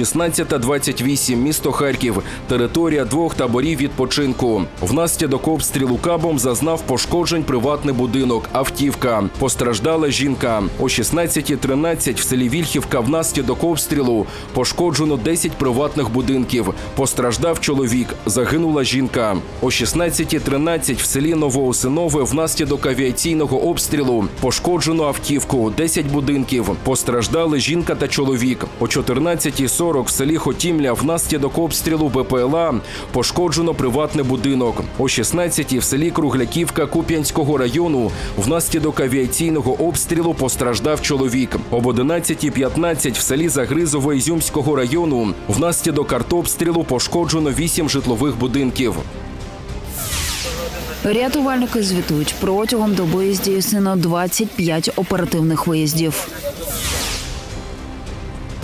16.28. Місто Харків. Територія двох таборів відпочинку. Внаслідок обстрілу кабом зазнав пошкоджень приватний будинок. Автівка. Постраждала жінка. О 16.13 в селі Вільхівка внаслідок обстрілу пошкоджено 10 приватних будинків. Постраждав чоловік. Загинула жінка. О 16.13 в селі Новоосинове внаслідок авіаційного обстрілу пошкоджено автівку. 10 будинків. Постраждали жінка та чоловік. О 14.40 в селі Хотімля внаслідок обстрілу БПЛА пошкоджено приватний будинок. О 16 в селі Кругляківка Куп'янського району внаслідок авіаційного обстрілу постраждав чоловік. Об 11.15 в селі Загризове Ізюмського району внаслідок артобстрілу пошкоджено 8 житлових будинків. Рятувальники звітують протягом доби здійснено 25 оперативних виїздів.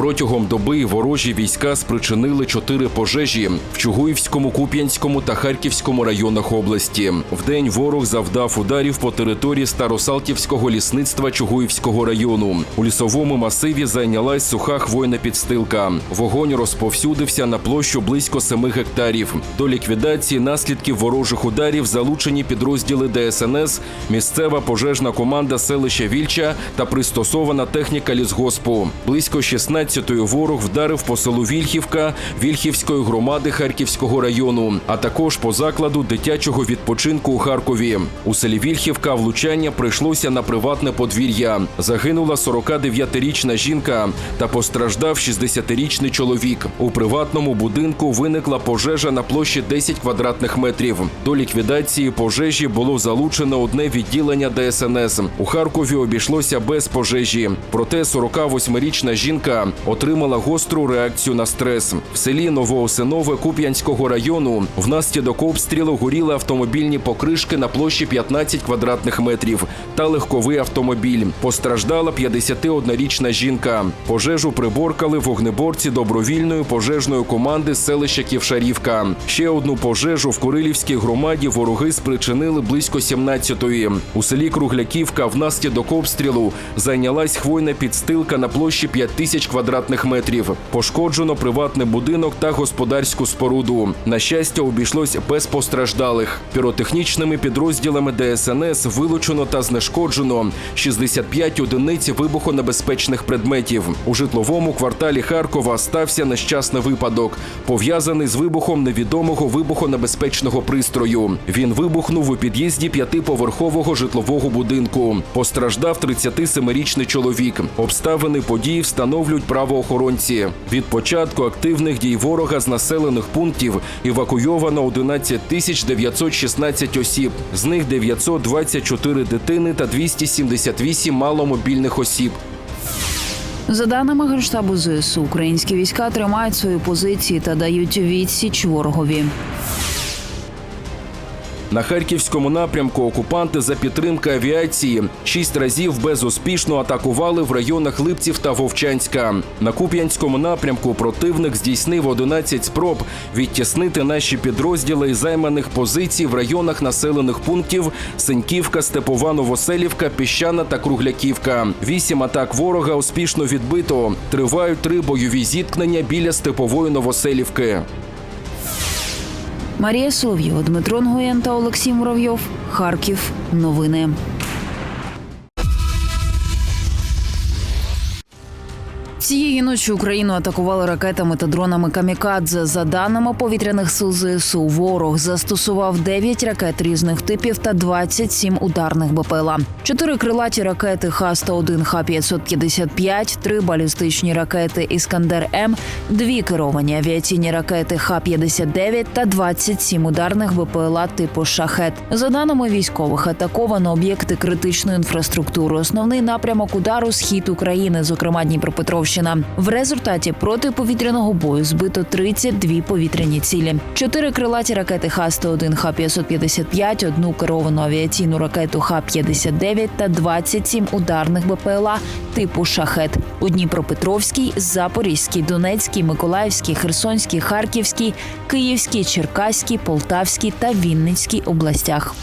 Протягом доби ворожі війська спричинили чотири пожежі в Чугуївському, Куп'янському та Харківському районах області. Вдень ворог завдав ударів по території Старосалтівського лісництва Чугуївського району. У лісовому масиві зайнялась суха хвойна підстилка. Вогонь розповсюдився на площу близько 7 гектарів. До ліквідації наслідків ворожих ударів залучені підрозділи ДСНС, місцева пожежна команда селища Вільча та пристосована техніка лісгоспу. Близько 16-ї ворог вдарив по селу Вільхівка Вільхівської громади Харківського району, а також по закладу дитячого відпочинку у Харкові. У селі Вільхівка влучання прийшлося на приватне подвір'я. Загинула 49-річна жінка та постраждав 60-річний чоловік. У приватному будинку виникла пожежа на площі 10 квадратних метрів. До ліквідації пожежі було залучено одне відділення ДСНС. У Харкові обійшлося без пожежі. Проте 48-річна жінка отримала гостру реакцію на стрес. В селі Новоосинове Куп'янського району внаслідок обстрілу горіли автомобільні покришки на площі 15 квадратних метрів та легковий автомобіль. Постраждала 51-річна жінка. Пожежу приборкали вогнеборці добровільної пожежної команди селища Ківшарівка. Ще одну пожежу в Курилівській громаді вороги спричинили близько 17-ї. У селі Кругляківка внаслідок обстрілу зайнялась хвойна підстилка на площі 5 тисяч квадратних метрів. Пошкоджено приватний будинок та господарську споруду. На щастя, обійшлось без постраждалих. Піротехнічними підрозділами ДСНС вилучено та знешкоджено 65 одиниць вибухонебезпечних предметів. У житловому кварталі Харкова стався нещасний випадок, пов'язаний з вибухом невідомого вибухонебезпечного пристрою. Він вибухнув у під'їзді п'ятиповерхового житлового будинку. Постраждав 37-річний чоловік. Обставини події встановлюють правоохоронці. Від початку активних дій ворога з населених пунктів евакуйовано 11 тисяч 916 осіб. З них 924 дитини та 278 маломобільних осіб. За даними Генштабу ЗСУ, українські війська тримають свої позиції та дають відсіч ворогові. На харківському напрямку окупанти за підтримки авіації шість разів безуспішно атакували в районах Липців та Вовчанська. На Куп'янському напрямку противник здійснив 11 спроб відтіснити наші підрозділи із займаних позицій в районах населених пунктів Синьківка, Степова, Новоселівка, Піщана та Кругляківка. Вісім атак ворога успішно відбито. Тривають три бойові зіткнення біля Степової Новоселівки. Марія Солов'єва, Дмитро Нгоєн та Олексій Муравйов. Харків. Новини. Цієї ночі Україну атакували ракетами та дронами камікадзе. За даними повітряних сил ЗСУ, ворог застосував 9 ракет різних типів та 27 ударних БПЛА. Чотири крилаті ракети Х-101, Х-555, три балістичні ракети Іскандер М, дві керовані авіаційні ракети Х-59 та 27 ударних БПЛА типу Шахет. За даними військових, атаковано об'єкти критичної інфраструктури. Основний напрямок удару схід України, зокрема Дніпропетровщина. В результаті протиповітряного бою збито 32 повітряні цілі. Чотири крилаті ракети Х-101, Х-555, одну керовану авіаційну ракету Х-59 та 27 ударних БПЛА типу Шахет у Дніпропетровській, Запорізькій, Донецькій, Миколаївській, Херсонській, Харківській, Київській, Черкаській, Полтавській та Вінницькій областях.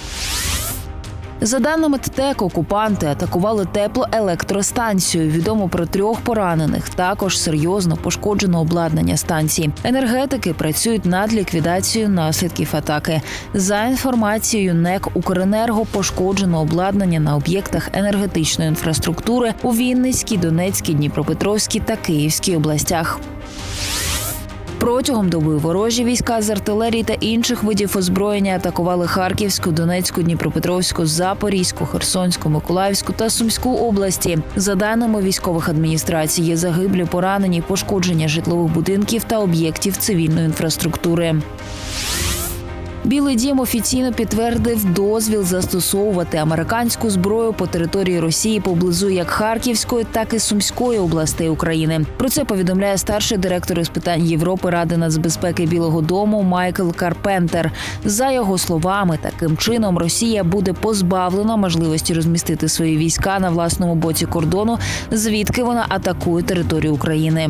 За даними ТТЕК, окупанти атакували теплоелектростанцію. Відомо про трьох поранених. Також серйозно пошкоджено обладнання станції. Енергетики працюють над ліквідацією наслідків атаки. За інформацією НЕК Укренерго пошкоджено обладнання на об'єктах енергетичної інфраструктури у Вінницькій, Донецькій, Дніпропетровській та Київській областях. Протягом доби ворожі війська з артилерії та інших видів озброєння атакували Харківську, Донецьку, Дніпропетровську, Запорізьку, Херсонську, Миколаївську та Сумську області. За даними військових адміністрацій, є загиблі, поранені, пошкодження житлових будинків та об'єктів цивільної інфраструктури. Білий дім офіційно підтвердив дозвіл застосовувати американську зброю по території Росії поблизу як Харківської, так і Сумської областей України. Про це повідомляє старший директор із питань Європи Ради нацбезпеки Білого Дому Майкл Карпентер. За його словами, таким чином Росія буде позбавлена можливості розмістити свої війська на власному боці кордону, звідки вона атакує територію України.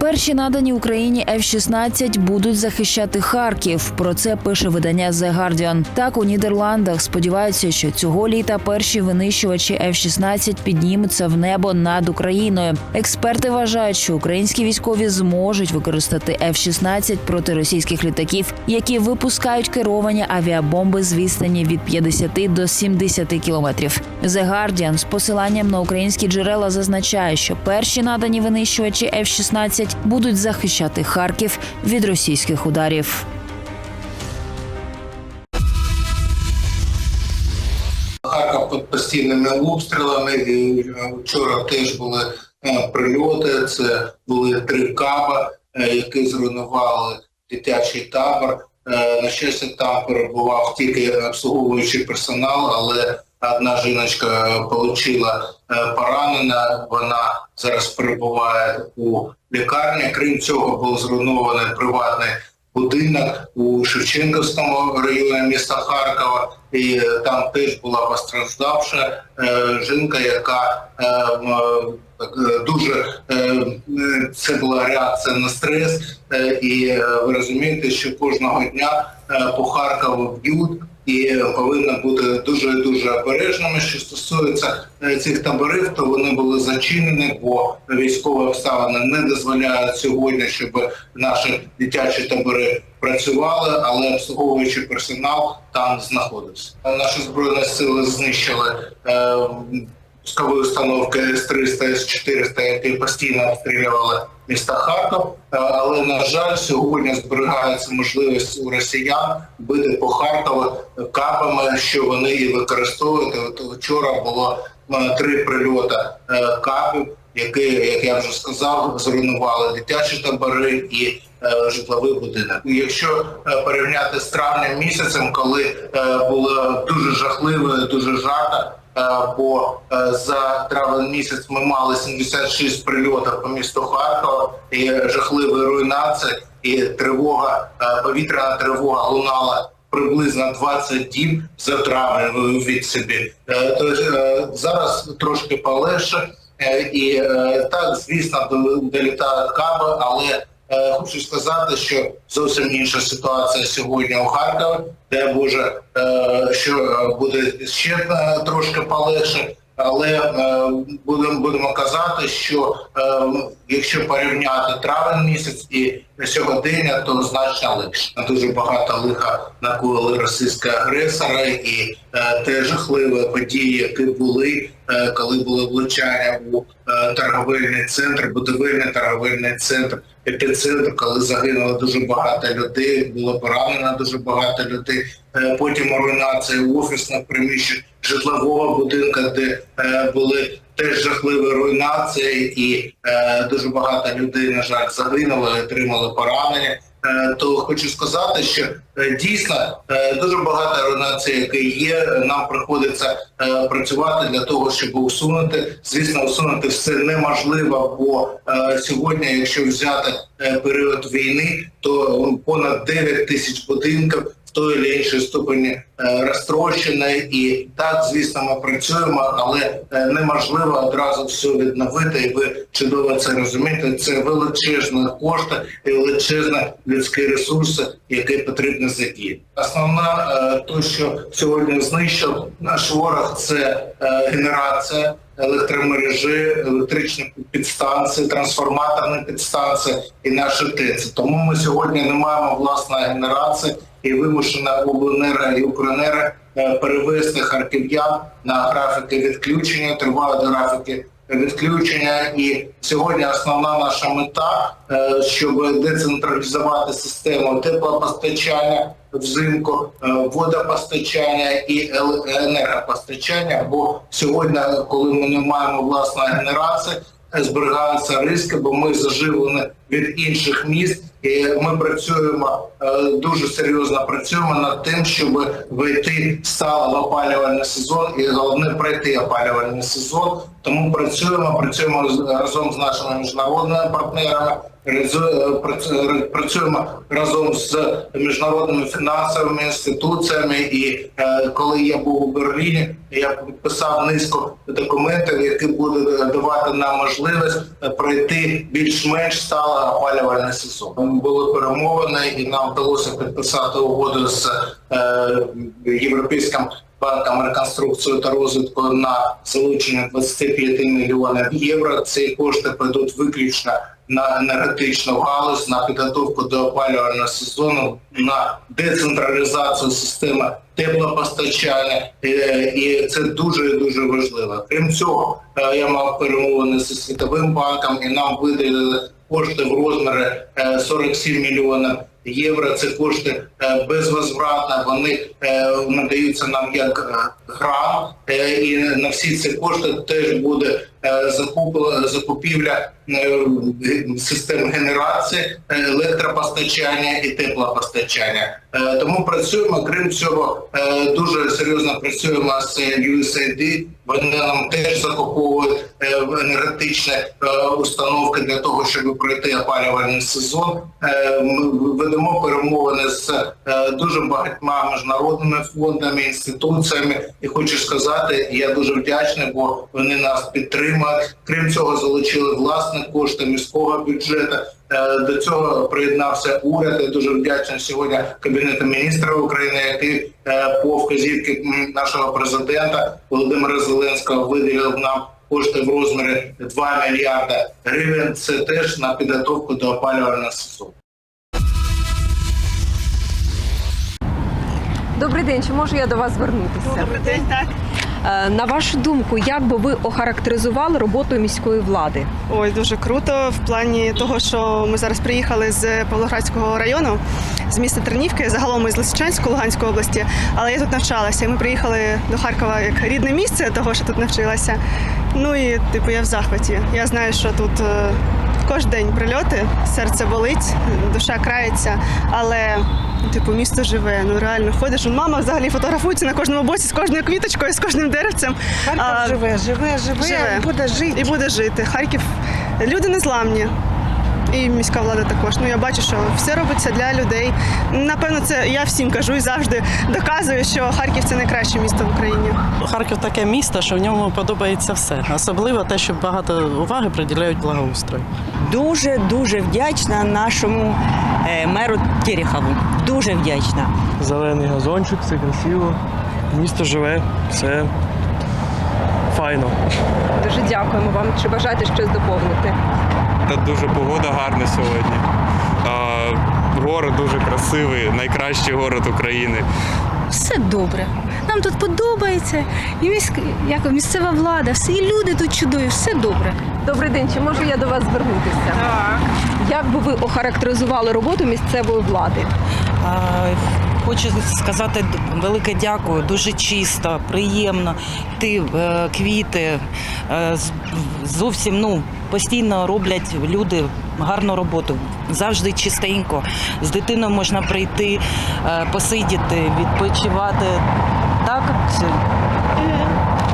Перші надані Україні F-16 будуть захищати Харків. Про це пише видання The Guardian. Так у Нідерландах сподіваються, що цього літа перші винищувачі F-16 піднімуться в небо над Україною. Експерти вважають, що українські військові зможуть використати F-16 проти російських літаків, які випускають керовані авіабомби з відстані від 50 до 70 кілометрів. The Guardian з посиланням на українські джерела зазначає, що перші надані винищувачі F-16 будуть захищати Харків від російських ударів. Харків під постійними обстрілами. І е, вчора теж були е, прильоти. Це були три каба, е, які зруйнували дитячий табор. На щастя, там перебував тільки обслуговуючий персонал, але одна жіночка отримала поранення. Вона зараз перебуває у лікарні. Крім цього, був зруйнований приватний будинок у Шевченківському районі міста Харкова, і е, там теж була постраждавша е, жінка, яка е, е, дуже е, е, це була реакція на стрес, е, і е, ви розумієте, що кожного дня е, по Харкову б'ють. І повинні бути дуже дуже обережними. Що стосується е, цих таборів, то вони були зачинені, бо військові обставини не дозволяють сьогодні, щоб наші дитячі табори працювали, але обслуговуючий персонал там знаходився. Наші збройні сили знищили пускові установки С-300, С-400, які постійно обстрілювали міста Харків. Е, Але, на жаль, сьогодні зберігається можливість у росіян бити по Харкову капами, що вони і використовують. От вчора було е, три прильоти е, капів, які, як я вже сказав, зруйнували дитячі табори і житловий будинок. Якщо порівняти з травнем місяцем, коли було дуже жахливо, дуже жарко, Е, бо е, за травень місяць ми мали 76 прильотів по місту Харкова і жахливі руйнації, і тривога, е, повітряна тривога лунала приблизно 20 діб за травень уявіть собі. Е, Тож е, зараз трошки полегше. Е, І е, так, звісно, долітають каби, але е, хочу сказати, що зовсім інша ситуація сьогодні у Харкові, де Боже, е, що е, буде ще е, трошки полегше. Але е, будемо будемо казати, що е, якщо порівняти травень місяць і сьогодення, то значно легше. Дуже багато лиха накоїли російські агресори і е, те жахливі події, які були, коли було влучання у торговельний центр, будівельний торговельний центр, епіцентр, коли загинуло дуже багато людей, було поранено дуже багато людей. Потім руйнація офісних приміщень, житлового будинку, де е, були теж жахливі руйнації, і е, дуже багато людей, на жаль, загинули, отримали поранення. Е, То хочу сказати, що дійсно дуже багато руйнацій, які є. Нам приходиться працювати для того, щоб усунути. Звісно, усунути все неможливо, бо сьогодні, якщо взяти період війни, то понад 9 тисяч будинків, той чи іншій ступені е, розтрощений. І так, звісно, ми працюємо, але е, неможливо одразу все відновити. І ви чудово це розумієте. Це величезні кошти і величезні людські ресурси, які потрібно задіяти. Основна е, то, що сьогодні знищив наш ворог, це е, генерація електромережі, електричні підстанції, трансформаторні підстанції і наші ТЕЦ. Тому ми сьогодні не маємо власної генерації і вимушена обленера і Укренерго е, перевести харків'ян на графіки відключення, тривають графіки відключення. І сьогодні основна наша мета, е, щоб децентралізувати систему теплопостачання взимку, е, водопостачання і енергопостачання. Бо сьогодні, коли ми не маємо власної генерації, зберігаються ризики, бо ми заживлені від інших міст. І ми працюємо е, дуже серйозно працюємо над тим, щоб вийти стало в опалювальний сезон і головне пройти опалювальний сезон. Тому працюємо, працюємо разом з нашими міжнародними партнерами. Е, працю- Працюємо разом з міжнародними фінансовими інституціями. І е, коли я був у Берліні, я підписав низку документів, які будуть давати нам можливість е, пройти більш-менш сталий опалювальний сезон. Були перемовини, і нам вдалося підписати угоду з е, європейським банком реконструкції та розвитку на залучення 25 мільйонів євро. Ці кошти підуть виключно на енергетичну галузь, на підготовку до опалювального сезону, на децентралізацію системи теплопостачання, Е, і це дуже і дуже важливо. Крім цього, е, я мав перемовини зі світовим банком, і нам виділили кошти в розмірі е, 47 мільйонів євро. Це кошти е, безвозвратно. Вони е, надаються нам як грам, е, і на всі ці кошти теж буде закупівля систем генерації, електропостачання і теплопостачання. Е, Тому працюємо. Крім цього, е, дуже серйозно працюємо з USAID. Вони нам теж закуповують е, енергетичні установки для того, щоб пройти опалювальний сезон. Ми ведемо перемовини з дуже багатьма міжнародними фондами, інституціями. І хочу сказати, я дуже вдячний, бо вони нас підтримують. Крім цього, залучили власні кошти міського бюджету. Е, До цього приєднався уряд. Я дуже вдячний сьогодні Кабінету міністрів України, який е, по вказівки нашого президента Володимира Зеленського виділив нам кошти в розмірі 2 мільярда гривень. Це теж на підготовку до опалювального сезону. Добрий день, чи можу я до вас звернутися? Добрий день, так. Е, На вашу думку, як би ви охарактеризували роботу міської влади? Ой, дуже круто в плані того, що ми зараз приїхали з Павлоградського району, з міста Тернівки, загалом ми з Лисичанської, Луганської області, але я тут навчалася. Ми приїхали до Харкова як рідне місце, того що тут навчилася. Ну і типу я в захваті. Я знаю, що тут е, кожен день прильоти, серце болить, душа крається, але. Типу, місто живе, ну реально ходиш. Мама взагалі фотографується на кожному боці з кожною квіточкою, з кожним деревцем. Харків А, живе, живе, живе, живе. буде жити. і буде жити. Харків люди незламні. І міська влада також. Ну я бачу, що все робиться для людей. Напевно, це я всім кажу і завжди доказую, що Харків це найкраще місто в Україні. Харків таке місто, що в ньому подобається все. Особливо те, що багато уваги приділяють благоустрою. Дуже дуже вдячна нашому е, меру Терехову. Дуже вдячна. Зелений газончик, це красиво. Місто живе, все файно. Дуже дякуємо вам. Чи бажаєте щось доповнити? Та дуже погода гарна сьогодні. А, город дуже красивий, найкращий город України. все добре. Нам тут подобається, і міськ... як, місцева влада, все, і люди тут чудові, все добре. Добрий день, чи можу я до вас звернутися? Так. Як би ви охарактеризували роботу місцевої влади? А, Хочу сказати велике дякую, дуже чисто, приємно. Ти е, квіти е, зовсім ну постійно роблять люди гарну роботу. Завжди чистенько. З дитиною можна прийти, е, посидіти, відпочивати. Так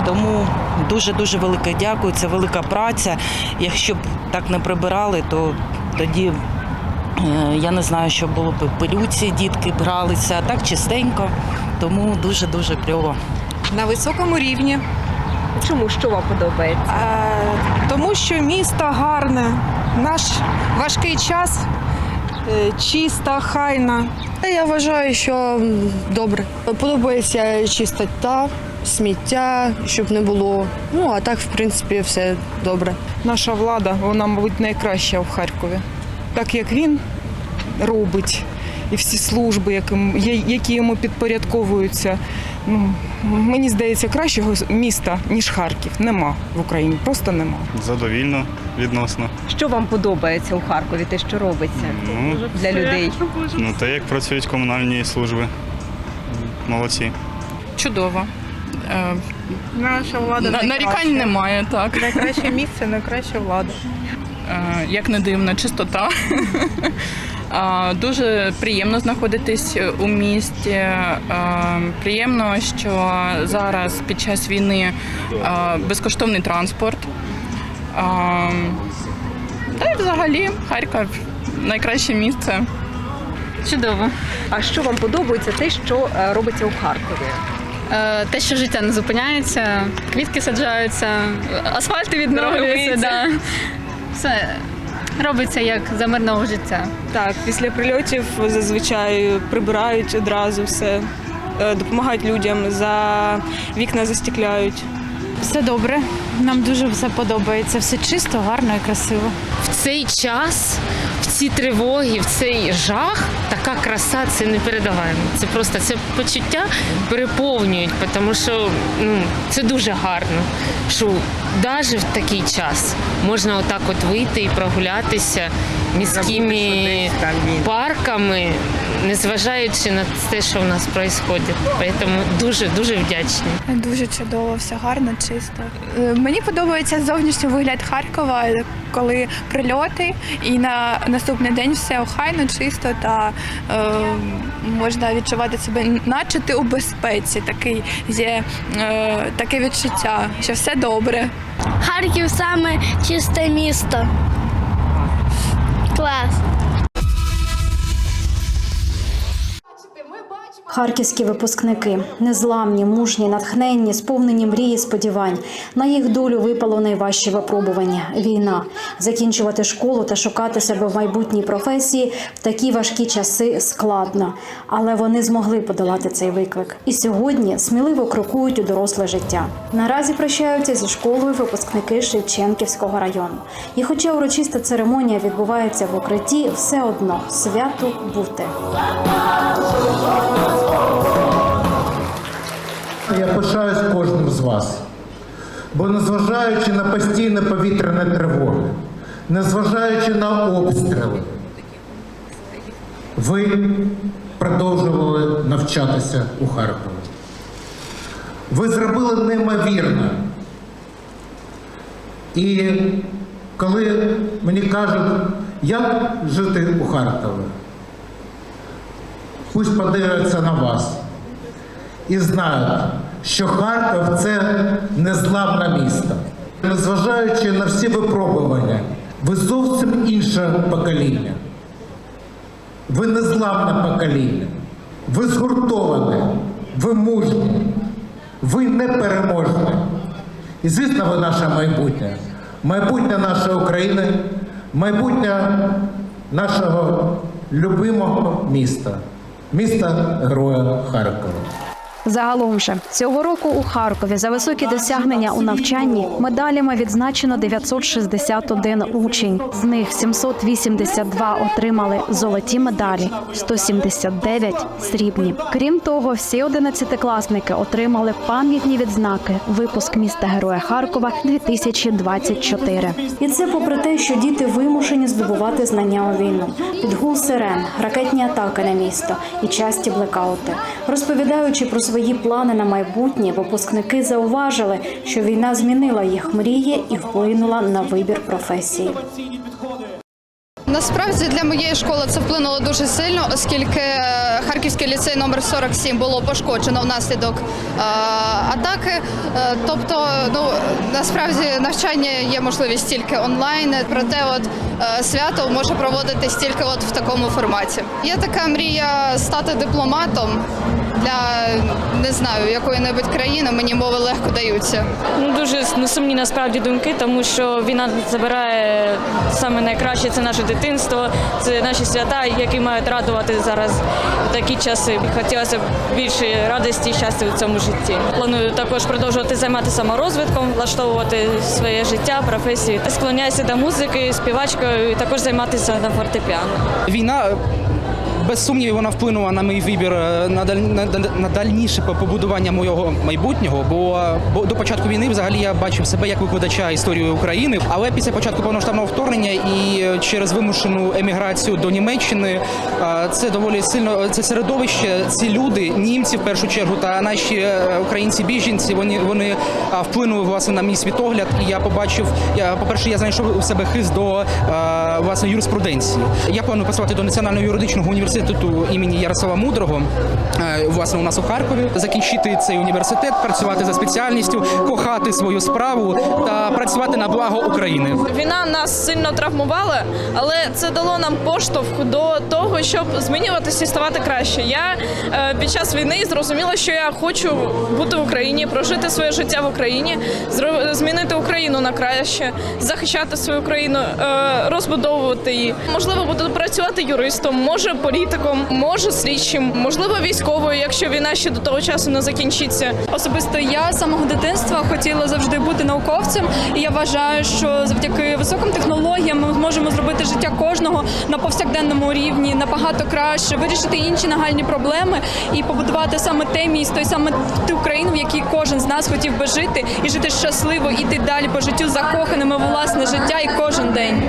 тому дуже дуже велике дякую. Це велика праця. Якщо б так не прибирали, то тоді Я не знаю, що було б пилюці, дітки бралися, а так чистенько, тому дуже-дуже кльово. На високому рівні. Чому що вам подобається? Е, Тому що місто гарне, наш важкий час, е, чиста, хайна. Я вважаю, що добре. Подобається чистота, сміття, щоб не було. Ну а так, в принципі, все добре. Наша влада, вона, мабуть, найкраща в Харкові. Так як він робить, і всі служби, яким- я- які йому підпорядковуються. Ну, мені здається, кращого міста, ніж Харків, нема в Україні. Просто нема. Задовільно відносно. Що вам подобається у Харкові? Те, що робиться Ну, для людей? ну те, як працюють комунальні служби. Молодці. Чудово. Е, Наша влада на- нарікань немає, так. Найкраще місце, найкраща влада. Е, Як не дивно, чистота. Дуже приємно знаходитись у місті. Е, Приємно, що зараз під час війни е, безкоштовний транспорт. Та й взагалі Харків найкраще місце. Чудово. А що вам подобається те, що е, робиться у Харкові? Е, Те, що життя не зупиняється, квітки саджаються, асфальти відновлюються. Да. Все робиться як за мирного життя. Так, після прильотів зазвичай прибирають одразу все, е, допомагають людям, за вікна застікляють. Все добре. Нам дуже все подобається. Все чисто, гарно і красиво. в цей час, в ці тривоги, в цей жах, така краса це не передаваємо. Це просто це почуття переповнюють, тому що ну, це дуже гарно. Що навіть в такий час можна отак от вийти і прогулятися міськими парками, незважаючи на те, що в нас відбувається. Тому дуже дуже вдячні. Дуже чудово, все гарно, чисто. Мені подобається зовнішній вигляд Харкова, коли прильоти, і на наступний день все охайно, чисто та е, можна відчувати себе, наче ти у безпеці. Такий є е, таке відчуття, що все добре. Харків саме чисте місто. Клас. Харківські випускники незламні, мужні, натхненні, сповнені мрії, сподівань. На їх долю випало найважче випробування війна. Закінчувати школу та шукати себе в майбутній професії в такі важкі часи складно, але вони змогли подолати цей виклик. І сьогодні сміливо крокують у доросле життя. Наразі прощаються зі школою випускники Шевченківського району. І, хоча урочиста церемонія відбувається в укритті, все одно свято бути. Я пишаюсь кожним з вас. Бо незважаючи на постійне повітряне тривоги, незважаючи на обстріли, ви продовжували навчатися у Харкові. Ви зробили неймовірно. І коли мені кажуть, як жити у Харкові, пусть подивляться на вас і знають, що Харків це незламне місто. Незважаючи на всі випробування, ви зовсім інше покоління. Ви незламне покоління. Ви згуртоване, ви мужні, ви непереможні. І звісно, ви наше майбутнє. Майбутнє нашої України, майбутнє нашого любимого міста, міста Героя Харкова. Загалом же цього року у Харкові за високі досягнення у навчанні медалями відзначено 961 учень. З них 782 отримали золоті медалі, 179 – срібні. Крім того, всі одинадцятикласники отримали пам'ятні відзнаки випуск міста Героя Харкова 2024. І це попри те, що діти вимушені здобувати знання у війну. Підгул сирен, ракетні атаки на місто і часті блекаути. Розповідаючи про свої плани на майбутнє, випускники зауважили, що війна змінила їх мрії і вплинула на вибір професії. Насправді для моєї школи це вплинуло дуже сильно, оскільки е, Харківський ліцей номер 47 було пошкоджено внаслідок е, атаки. Е, тобто, ну насправді навчання є можливість тільки онлайн. Проте, от свято може проводитись тільки от в такому форматі. Є така мрія стати дипломатом для не знаю якої-небудь країни. Мені мови легко даються. Ну, дуже сумні насправді думки, тому що війна забирає саме найкраще це наше дитинство, це наші свята, які мають радувати зараз в такі часи. Хотілося б більше радості і щастя у цьому житті. Планую також продовжувати займатися саморозвитком, влаштовувати своє життя, професію. Склоняюся до музики, співачкою і також займатися на фортепіано. Війна без сумнівів вона вплинула на мій вибір е, на, даль, на, на- дальніше побудування моєго майбутнього. Бо, бо до початку війни взагалі я бачив себе як викладача історії України. Але після початку повноштабного вторгнення і е, через вимушену еміграцію до Німеччини е, це доволі сильно це середовище. Ці люди, німці в першу чергу, та наші українці біженці, вони вони вплинули власне на мій світогляд. І я побачив, я по перше, я знайшов у себе хист до власне юриспруденції. Я планую працювати до Національного юридичного університету імені Ярослава Мудрого. е, Власне, у нас у Харкові закінчити цей університет, працювати за спеціальністю, кохати свою справу та працювати на благо України. Війна нас сильно травмувала, але це дало нам поштовх до того, щоб змінюватися і ставати краще. Я е, під час війни зрозуміла, що я хочу бути в Україні, прожити своє життя в Україні, змінити Україну на краще, захищати свою країну, е, розбудовувати її. Можливо, буду працювати юристом, може політиком, може слідчим, можливо, військовою, якщо війна ще до того часу не закінчиться. Особисто я з самого дитинства хотіла завжди бути науковцем, і я вважаю, що завдяки високим технологіям ми зможемо зробити життя кожного на повсякденному рівні набагато краще, вирішити інші нагальні проблеми і побудувати саме те місто, і саме ту країну, в якій кожен з нас хотів би жити і жити щасливо, іти далі по життю закоханими власне життя і кожен день.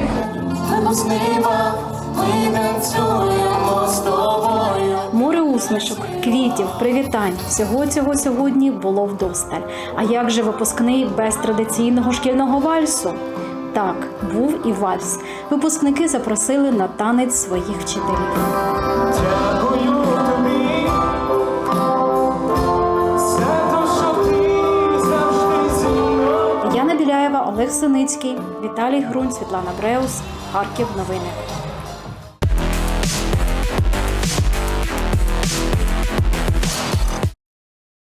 Море усмішок, квітів, привітань. Всього цього сьогодні було вдосталь. А як же випускний без традиційного шкільного вальсу? Так, був і вальс. Випускники запросили на танець своїх вчителів. Яна Біляєва, Олег Синицький, Віталій Грунь, Світлана Бреус, Харків. Новини.